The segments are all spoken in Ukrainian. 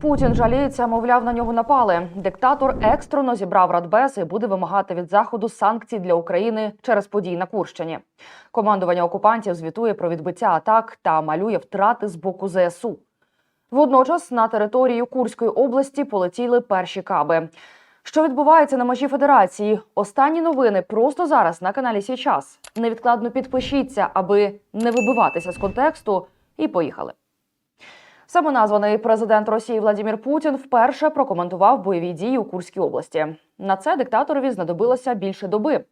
Путін жаліється, мовляв, на нього напали. Диктатор екстрено зібрав радбез і буде вимагати від заходу санкцій для України через події на Курщині. Командування окупантів звітує про відбиття атак та малює втрати з боку ЗСУ. Водночас на територію Курської області полетіли перші каби. Що відбувається на межі федерації? Останні новини просто зараз на каналі Сій час. Невідкладно підпишіться, аби не вибиватися з контексту. І поїхали. Самоназваний президент Росії Владимир Путін вперше прокоментував бойові дії у Курській області. На це диктаторові знадобилося більше доби.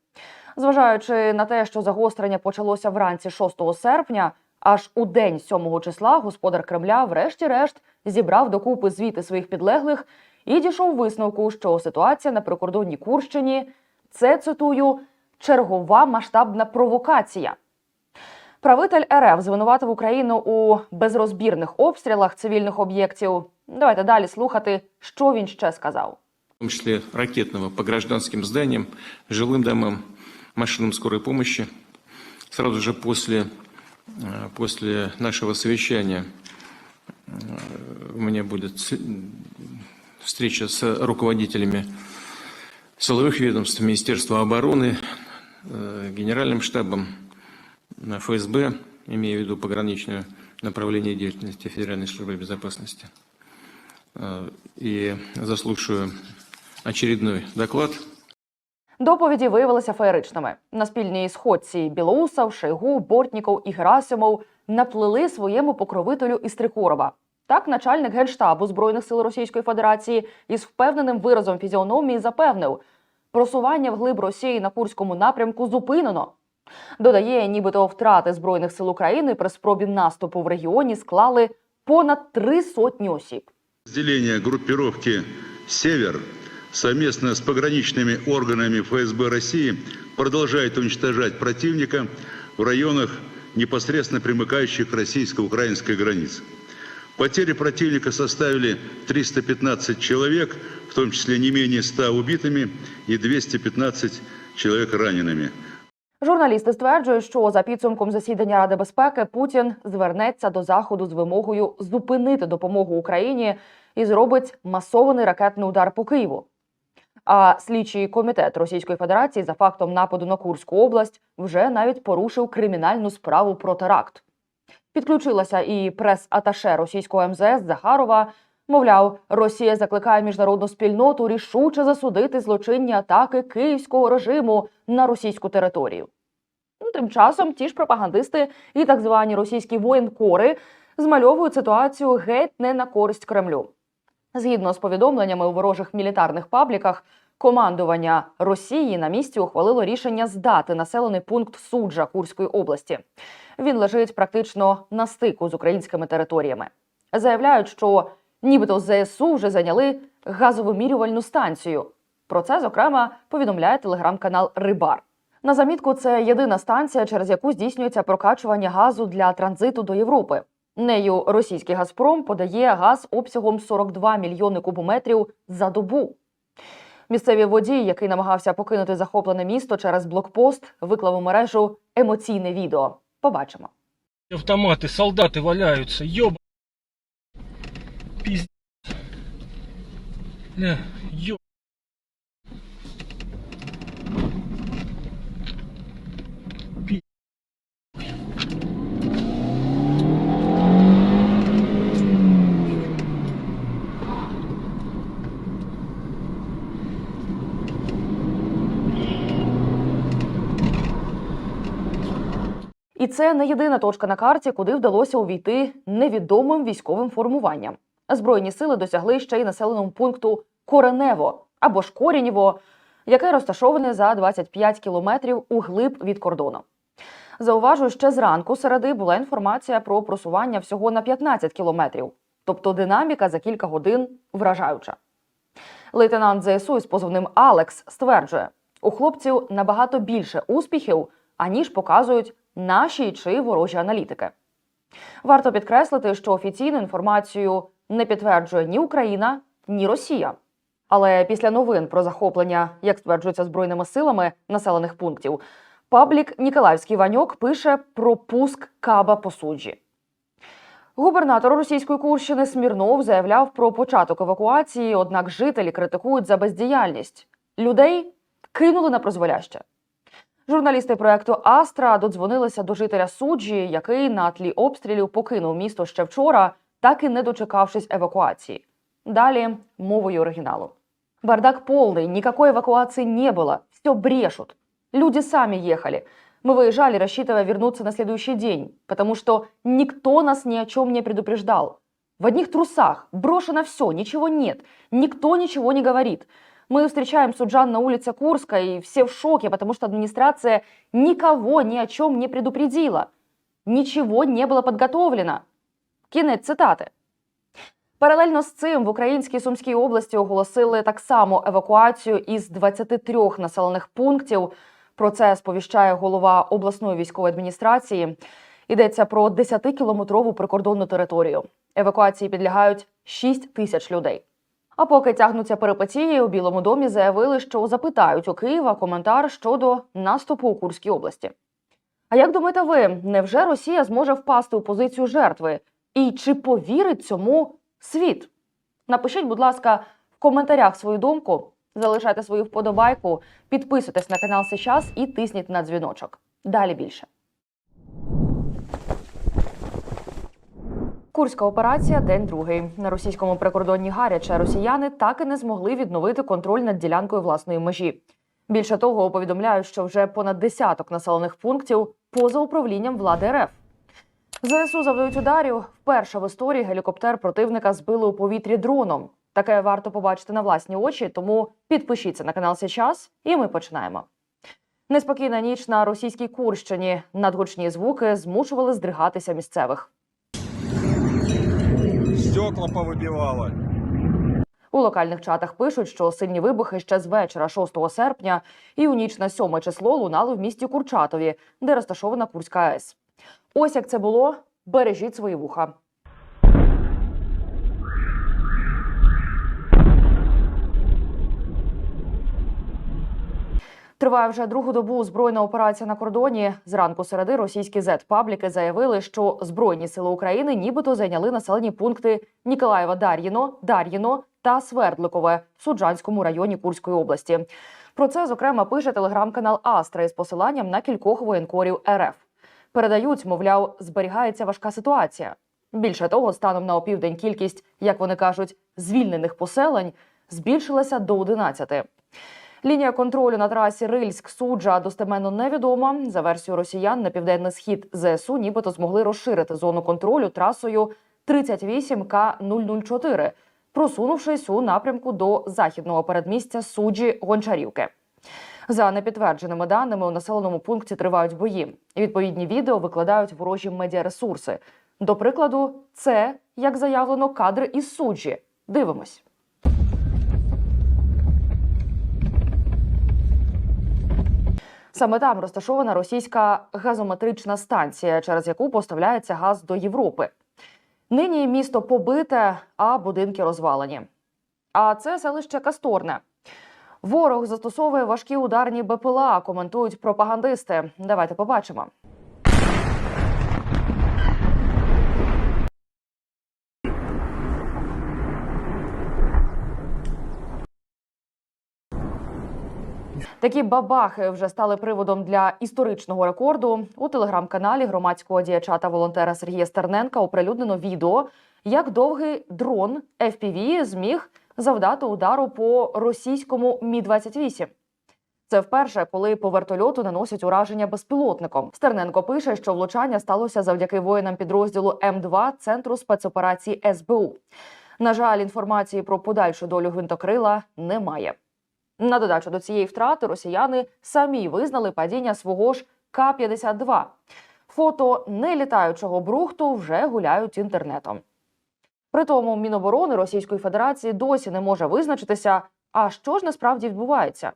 Зважаючи на те, що загострення почалося вранці 6 серпня, аж у день 7 числа господар Кремля, врешті-решт, зібрав докупи звіти своїх підлеглих і дійшов висновку, що ситуація на прикордонній Курщині це цитую чергова масштабна провокація. Правитель РФ звинуватив Україну у безрозбірних обстрілах цивільних об'єктів. Давайте далі слухати, що він ще сказав. в том числе ракетного, по гражданским зданиям, жилым домам, машинам скорой помощи. Сразу же после, э, после нашего совещания э, у меня будет с- встреча с руководителями силовых ведомств, Министерства обороны, э, Генеральным штабом э, ФСБ, имея в виду пограничное направление деятельности Федеральной службы безопасности. Э, И заслушаю очередной доклад Доповіді виявилися феєричними. На спільній сходці Білоусов, Шойгу, Бортніков і Герасимов наплели своєму покровителю із Трикорова. Так, начальник генштабу збройних сил Російської Федерації із впевненим виразом фізіономії запевнив, просування вглиб Росії на курському напрямку зупинено. Додає, нібито втрати збройних сил України при спробі наступу в регіоні склали понад три сотні осіб. Разделение группировки «Север» совместно с пограничными органами ФСБ России продолжает уничтожать противника в районах, непосредственно примыкающих к российско-украинской границе. Потери противника составили 315 человек, в том числе не менее 100 убитыми и 215 человек ранеными. Журналісти стверджують, що за підсумком засідання Ради безпеки Путін звернеться до заходу з вимогою зупинити допомогу Україні і зробить масований ракетний удар по Києву. А слідчий комітет Російської Федерації за фактом нападу на Курську область вже навіть порушив кримінальну справу про теракт. Підключилася і прес-аташе російського МЗС Захарова. Мовляв, Росія закликає міжнародну спільноту рішуче засудити злочинні атаки київського режиму на російську територію. Ну, тим часом ті ж пропагандисти і так звані російські воєнкори змальовують ситуацію геть не на користь Кремлю. Згідно з повідомленнями у ворожих мілітарних пабліках, командування Росії на місці ухвалило рішення здати населений пункт суджа Курської області. Він лежить практично на стику з українськими територіями. Заявляють, що нібито ЗСУ вже зайняли газовимірювальну станцію. Про це, зокрема, повідомляє телеграм-канал Рибар. На замітку, це єдина станція, через яку здійснюється прокачування газу для транзиту до Європи. Нею російський Газпром подає газ обсягом 42 мільйони кубометрів за добу. Місцевий водій, який намагався покинути захоплене місто через блокпост, виклав у мережу емоційне відео. Побачимо. Автоматы, солдаты валяются, ёба. Пиздец. Ля, ёб. Пи- І це не єдина точка на карті, куди вдалося увійти невідомим військовим формуванням. Збройні сили досягли ще й населеного пункту Коренево або ж Корінєво, яке розташоване за 25 кілометрів у глиб від кордону. Зауважу, ще зранку середи була інформація про просування всього на 15 кілометрів, тобто динаміка за кілька годин вражаюча. Лейтенант ЗСУ із позивним Алекс стверджує, у хлопців набагато більше успіхів, аніж показують наші чи ворожі аналітики. Варто підкреслити, що офіційну інформацію не підтверджує ні Україна, ні Росія. Але після новин про захоплення, як стверджується збройними силами населених пунктів, паблік Ніколаївський Ваньок пише про пуск каба по суджі. Губернатор російської Курщини Смірнов заявляв про початок евакуації, однак жителі критикують за бездіяльність. Людей кинули на прозволяще. Журналісти проекту Астра додзвонилися до жителя суджі, який на тлі обстрілів покинув місто ще вчора, так і не дочекавшись евакуації. Далі мовою оригіналу. Бардак полный, никакой эвакуации не было, все брешут. Люди сами ехали. Мы выезжали, рассчитывая вернуться на следующий день, потому что никто нас ни о чем не предупреждал. В одних трусах, брошено все, ничего нет, никто ничего не говорит. Мы встречаем суджан на улице Курска, и все в шоке, потому что администрация никого ни о чем не предупредила. Ничего не было подготовлено. Кінець цитати. Паралельно з цим в Українській Сумській області оголосили так само евакуацію із 23 населених пунктів. Про це сповіщає голова обласної військової адміністрації. Йдеться про 10-кілометрову прикордонну територію. Евакуації підлягають 6 тисяч людей. А поки тягнуться перипетії, у Білому домі заявили, що запитають у Києва коментар щодо наступу у Курській області. А як думаєте ви, невже Росія зможе впасти у позицію жертви? І чи повірить цьому світ? Напишіть, будь ласка, в коментарях свою думку, залишайте свою вподобайку, підписуйтесь на канал Сейчас і тисніть на дзвіночок. Далі більше. Курська операція день другий. На російському прикордонні гаряче росіяни так і не змогли відновити контроль над ділянкою власної межі. Більше того, повідомляють, що вже понад десяток населених пунктів поза управлінням влади РФ. ЗСУ завдають ударів. Вперше в історії гелікоптер противника збили у повітрі дроном. Таке варто побачити на власні очі, тому підпишіться на канал Сейчас, і ми починаємо. Неспокійна ніч на російській Курщині. Надгучні звуки змушували здригатися місцевих. Стекла повыбивало. У локальних чатах пишуть, що сильні вибухи ще з вечора 6 серпня і у ніч на 7 число лунали в місті Курчатові, де розташована Курська АЕС. Ось як це було. Бережіть свої вуха. Триває вже другу добу збройна операція на кордоні. Зранку середи російські зет-пабліки заявили, що збройні сили України нібито зайняли населені пункти Ніколаєва Дар'їно, Дар'їно та Свердликове в Суджанському районі Курської області. Про це зокрема пише телеграм-канал Астра із посиланням на кількох воєнкорів РФ. Передають, мовляв, зберігається важка ситуація. Більше того, станом на опівдень кількість, як вони кажуть, звільнених поселень збільшилася до 11. Лінія контролю на трасі Рильськ-Суджа достеменно невідома. За версією росіян, на південний схід ЗСУ нібито змогли розширити зону контролю трасою 38К004, просунувшись у напрямку до західного передмістя суджі Гончарівки. За непідтвердженими даними, у населеному пункті тривають бої. Відповідні відео викладають ворожі медіаресурси. До прикладу, це, як заявлено, кадри із суджі. Дивимось. Саме там розташована російська газометрична станція, через яку поставляється газ до Європи. Нині місто побите, а будинки розвалені. А це селище Касторне. Ворог застосовує важкі ударні БПЛА, коментують пропагандисти. Давайте побачимо. Такі бабахи вже стали приводом для історичного рекорду. У телеграм-каналі громадського діяча та волонтера Сергія Стерненка оприлюднено відео, як довгий дрон FPV зміг завдати удару по російському Мі 28 Це вперше, коли по вертольоту наносять ураження безпілотником. Стерненко пише, що влучання сталося завдяки воїнам підрозділу М2 центру спецоперацій СБУ. На жаль, інформації про подальшу долю гвинтокрила немає. На додачу до цієї втрати росіяни самі визнали падіння свого ж К-52. Фото нелітаючого брухту вже гуляють інтернетом. Притому Міноборони Російської Федерації досі не може визначитися, а що ж насправді відбувається.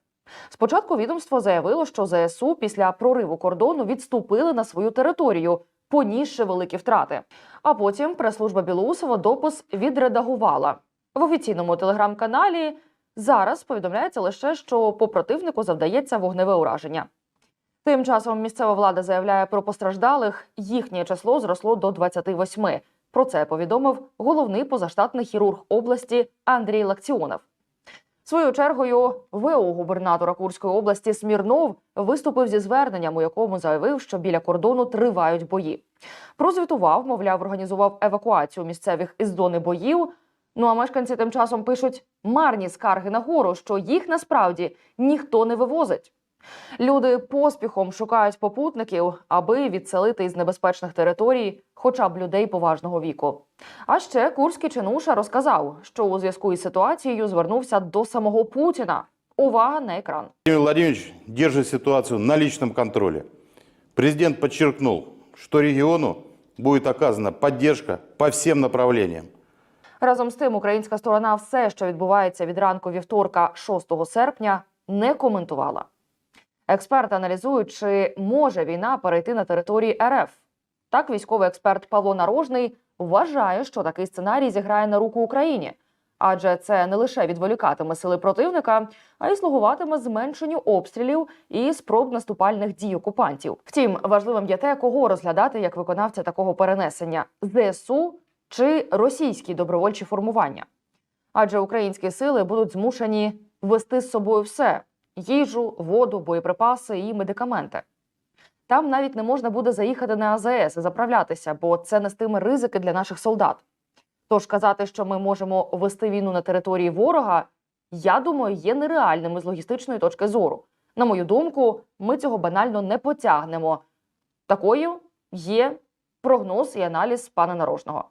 Спочатку відомство заявило, що ЗСУ після прориву кордону відступили на свою територію, понісши великі втрати. А потім прес-служба Білоусова допис відредагувала в офіційному телеграм-каналі. Зараз повідомляється лише, що по противнику завдається вогневе ураження. Тим часом місцева влада заявляє про постраждалих. Їхнє число зросло до 28. Про це повідомив головний позаштатний хірург області Андрій Лакціонов. Своєю чергою ВО губернатора Курської області Смірнов виступив зі зверненням, у якому заявив, що біля кордону тривають бої. Прозвітував, мовляв, організував евакуацію місцевих із зони боїв. Ну а мешканці тим часом пишуть марні скарги на гору, що їх насправді ніхто не вивозить. Люди поспіхом шукають попутників, аби відселити із небезпечних територій хоча б людей поважного віку. А ще Курський чинуша розказав, що у зв'язку із ситуацією звернувся до самого Путіна. Увага на екран. Владимир Владимирович держит ситуацию на личном контроле. Президент подчеркнул, что региону будет оказана поддержка по всем направлениям. Разом з тим, українська сторона все, що відбувається від ранку вівторка, 6 серпня, не коментувала. Експерти аналізують, чи може війна перейти на території РФ. Так, військовий експерт Павло Нарожний вважає, що такий сценарій зіграє на руку Україні, адже це не лише відволікатиме сили противника, а й слугуватиме зменшенню обстрілів і спроб наступальних дій окупантів. Втім, важливим є те, кого розглядати як виконавця такого перенесення ЗСУ чи російські добровольчі формування. Адже українські сили будуть змушені вести з собою все: їжу, воду, боєприпаси і медикаменти. Там навіть не можна буде заїхати на АЗС і заправлятися, бо це нестиме ризики для наших солдат. Тож казати, що ми можемо вести війну на території ворога, я думаю, є нереальним з логістичної точки зору. На мою думку, ми цього банально не потягнемо. Такою є прогноз і аналіз пана Нарожного.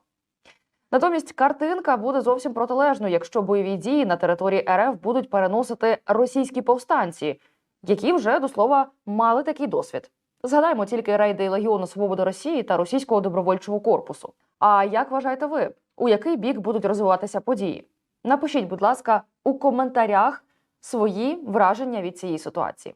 Натомість картинка буде зовсім протилежною, якщо бойові дії на території РФ будуть переносити російські повстанці, які вже до слова мали такий досвід. Згадаймо тільки рейди Легіону Свободи Росії та російського добровольчого корпусу. А як вважаєте ви, у який бік будуть розвиватися події? Напишіть, будь ласка, у коментарях свої враження від цієї ситуації.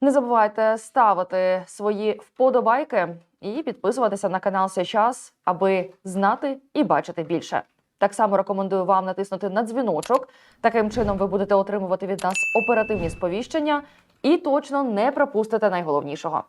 Не забувайте ставити свої вподобайки і підписуватися на канал сейчас, аби знати і бачити більше. Так само рекомендую вам натиснути на дзвіночок. Таким чином ви будете отримувати від нас оперативні сповіщення і точно не пропустите найголовнішого.